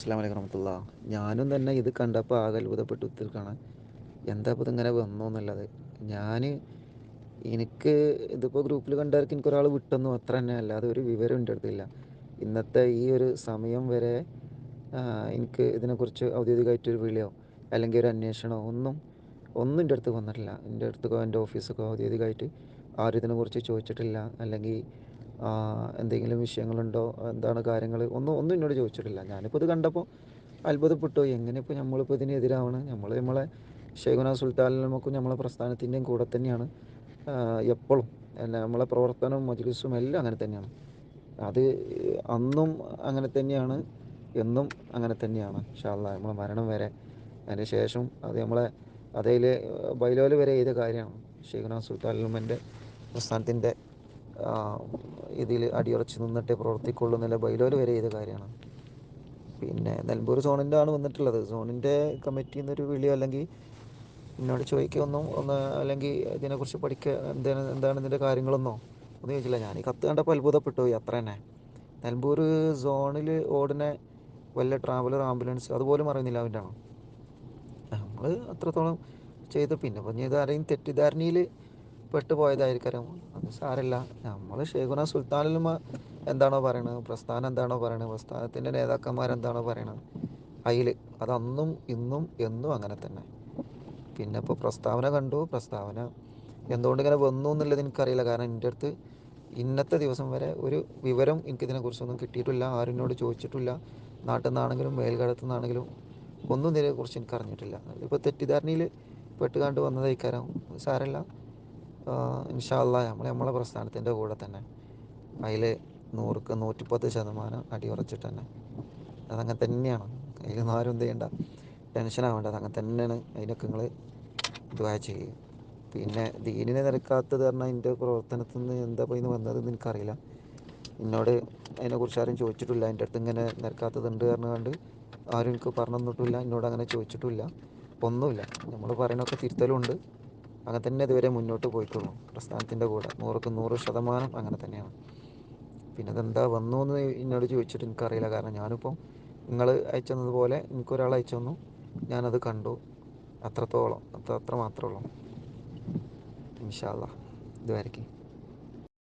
അസ്സലാമു അലൈക്കും വറഹ്മത്തുള്ളാ. ഞാനും തന്നെ ഇത് കണ്ടപ്പോൾ ആകെ അത്ഭുതപ്പെട്ടു. കുത്തിരിക്കുകയാണ് എന്താ ഇപ്പോൾ ഇതിങ്ങനെ വന്നു എന്നുള്ളത്? ഞാൻ എനിക്ക് ഇതിപ്പോൾ ഗ്രൂപ്പിൽ കണ്ടവർക്ക് എനിക്ക് ഒരാൾ വിട്ടെന്നു അത്ര തന്നെ. അല്ലാതെ ഒരു വിവരം എന്റെ അടുത്തില്ല ഇന്നത്തെ ഈ ഒരു സമയം വരെ എനിക്ക് ഇതിനെക്കുറിച്ച് ഔദ്യോഗികമായിട്ടൊരു വിളിയോ അല്ലെങ്കിൽ ഒരു അന്വേഷണമോ ഒന്നും ഒന്നും എന്റെ അടുത്ത് വന്നിട്ടില്ല. എന്റെ അടുത്തേക്കോ എന്റെ ഓഫീസൊക്കെ ഔദ്യോഗികമായിട്ട് ആരും ഇതിനെക്കുറിച്ച് ചോദിച്ചിട്ടില്ല. അല്ലെങ്കിൽ എന്തെങ്കിലും വിഷയങ്ങളുണ്ടോ? എന്താണ് കാര്യങ്ങൾ ഒന്നും ഒന്നും എന്നോട് ചോദിച്ചിട്ടില്ല. ഞാനിപ്പോൾ ഇത് കണ്ടപ്പോൾ അത്ഭുതപ്പെട്ടു. എങ്ങനെ ഇപ്പോൾ നമ്മളിപ്പോൾ ഇതിനെതിരാവണം നമ്മൾ നമ്മളെ ഷെയ്ഖുന സുൽത്താനിലുമൊക്കെ നമ്മളെ പ്രസ്ഥാനത്തിന്റെയും കൂടെ തന്നെയാണ്. എപ്പോഴും നമ്മളെ പ്രവർത്തനവും മജ്ലിസും എല്ലാം അങ്ങനെ തന്നെയാണ്. അത് അന്നും അങ്ങനെ തന്നെയാണ്. എന്നും അങ്ങനെ തന്നെയാണ്. അല്ലാഹ് നമ്മളെ മരണം വരെ. അതിന് ശേഷം അത് നമ്മളെ അതേൽ ബൈലോൽ വരെ ചെയ്ത കാര്യമാണ്. ഷെയ്ഖുന സുൽത്താനുലമന്റെ പ്രസ്ഥാനത്തിന്റെ ഇതിൽ അടിയുറച്ച് നിന്നിട്ട് പ്രവർത്തിക്കുള്ളൂ എന്നുള്ള ബൈലോൽ വരെ ചെയ്ത കാര്യമാണ്. പിന്നെ നിലമ്പൂർ സോണിന്റെ ആണ് വന്നിട്ടുള്ളത്. സോണിന്റെ കമ്മിറ്റിയിൽ നിന്നൊരു വിളിയോ അല്ലെങ്കിൽ എന്നോട് ചോദിക്കൊന്നും ഒന്ന് അല്ലെങ്കിൽ ഇതിനെക്കുറിച്ച് പഠിക്കുക എന്താണ് എന്താണ് ഇതിന്റെ കാര്യങ്ങളെന്നോ? ഒന്നും ചോദിച്ചില്ല. ഞാൻ ഈ കത്ത് കണ്ടപ്പോൾ അത്ഭുതപ്പെട്ടു പോയി അത്ര തന്നെ. നിലമ്പൂർ സോണിൽ ഓടിനെ വല്ല ട്രാവലർ ആംബുലൻസ് അതുപോലും അറിയുന്നില്ല അവന്റെ ആണോ നമ്മൾ അത്രത്തോളം ചെയ്ത്. പിന്നെ പറഞ്ഞത് ആരെയും തെറ്റിദ്ധാരണയിൽ പെട്ട് പോയതായിരിക്കാം അത് സാരമില്ല നമ്മൾ ഷെയ്ഖുന സുൽത്താനിൽ എന്താണോ പറയണത് പ്രസ്ഥാനം എന്താണോ പറയണത് പ്രസ്ഥാനത്തിന്റെ നേതാക്കന്മാരെന്താണോ പറയണത് അതിൽ അതന്നും ഇന്നും എന്നും അങ്ങനെ തന്നെ. പിന്നെ ഇപ്പോൾ പ്രസ്താവന കണ്ടു. പ്രസ്താവന എന്തുകൊണ്ട് ഇങ്ങനെ വന്നു എന്നുള്ളത് എനിക്കറിയില്ല. കാരണം എന്റെ അടുത്ത് ഇന്നത്തെ ദിവസം വരെ ഒരു വിവരം എനിക്കിതിനെക്കുറിച്ചൊന്നും കിട്ടിയിട്ടില്ല. ആരും എന്നോട് ചോദിച്ചിട്ടില്ല. നാട്ടിൽ നിന്നാണെങ്കിലും മേൽഘടത്തു നിന്നാണെങ്കിലും ഒന്നും ഇതിനെക്കുറിച്ച് എനിക്ക് അറിഞ്ഞിട്ടില്ല ഇപ്പോൾ തെറ്റിദ്ധാരണയിൽ പെട്ടുകാണ്ട് വന്നതായിക്കാരം സാരമില്ല ഇൻഷാ അല്ലാ നമ്മൾ നമ്മളെ പ്രസ്ഥാനത്തിന്റെ കൂടെ തന്നെ. അതിൽ നൂറുക്ക് നൂറ്റിപ്പത്ത് ശതമാനം അടിയുറച്ചിട്ട് തന്നെ. അതങ്ങനെ തന്നെയാണ്. അതിലൊന്നും ആരും എന്ത് ചെയ്യണ്ട. ടെൻഷൻ ആവേണ്ട. അതങ്ങനെ തന്നെയാണ് അതിനൊക്കെ നിങ്ങൾ ഇതുവായ ചെയ്യുക. പിന്നെ ദീനിനെ നിരക്കാത്തത് പറഞ്ഞാൽ എന്റെ പ്രവർത്തനത്തിൽ നിന്ന് എന്താ പോയി വന്നതെന്ന് എനിക്കറിയില്ല. എന്നോട് അതിനെക്കുറിച്ച് ആരും ചോദിച്ചിട്ടില്ല. എന്റെ അടുത്ത് ഇങ്ങനെ നിരക്കാത്തതുണ്ട് പറഞ്ഞുകൊണ്ട് ആരും എനിക്ക് പറഞ്ഞു തന്നിട്ടില്ല. എന്നോട് അങ്ങനെ ചോദിച്ചിട്ടില്ല. ഒന്നുമില്ല. നമ്മൾ പറയണൊക്കെ തിരുത്തലുണ്ട്. അങ്ങനെ തന്നെ ഇതുവരെ മുന്നോട്ട് പോയിക്കോളും പ്രസ്ഥാനത്തിന്റെ കൂടെ. നൂറുക്ക് നൂറ് ശതമാനം അങ്ങനെ തന്നെയാണ്. പിന്നെ അതെന്താ വന്നു എന്ന് എന്നോട് ചോദിച്ചിട്ട് എനിക്കറിയില്ല. കാരണം ഞാനിപ്പോൾ നിങ്ങൾ അയച്ചതുപോലെ എനിക്കൊരാൾ അയച്ചു തന്നു. ഞാനത് കണ്ടു. അത്രത്തോളം. അത്ര അത്ര മാത്രമേ ഉള്ളൂ. ഇൻഷാല്ല ഇതുവരെയ്ക്ക്